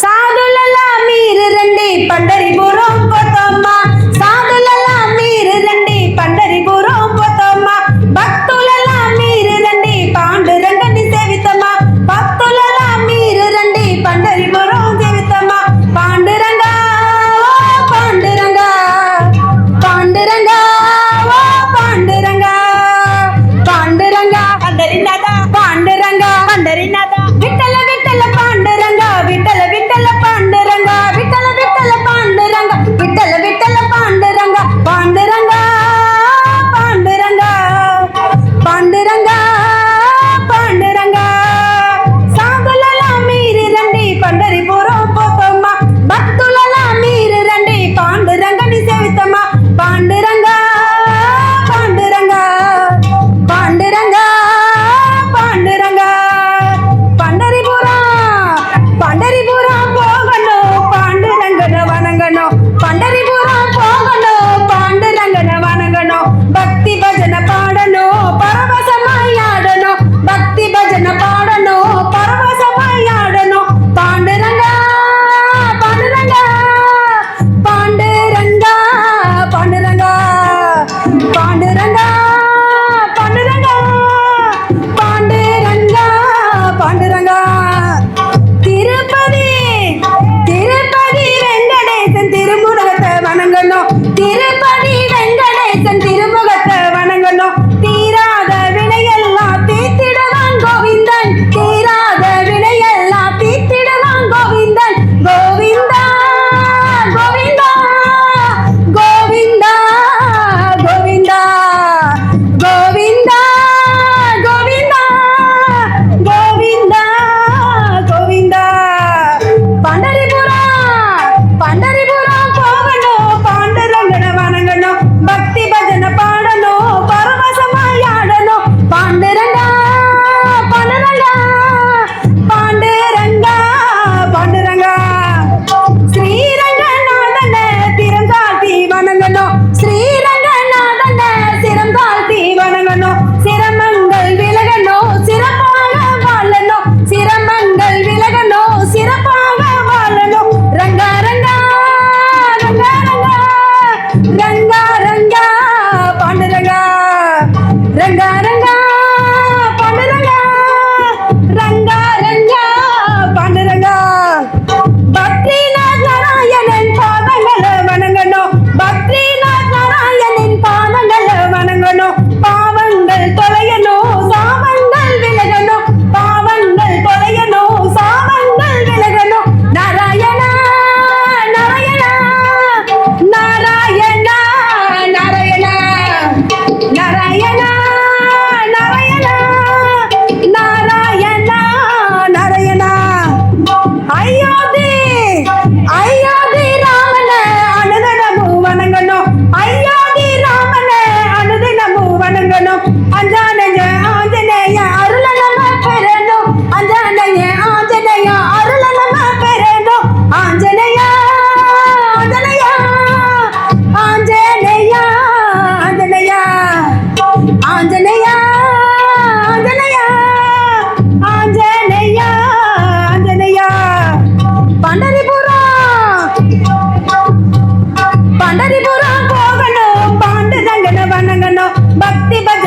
సాధులలా మీరు రండి Pandaripuram పోతమ్మా run ay, ay. भक्ति भक्ति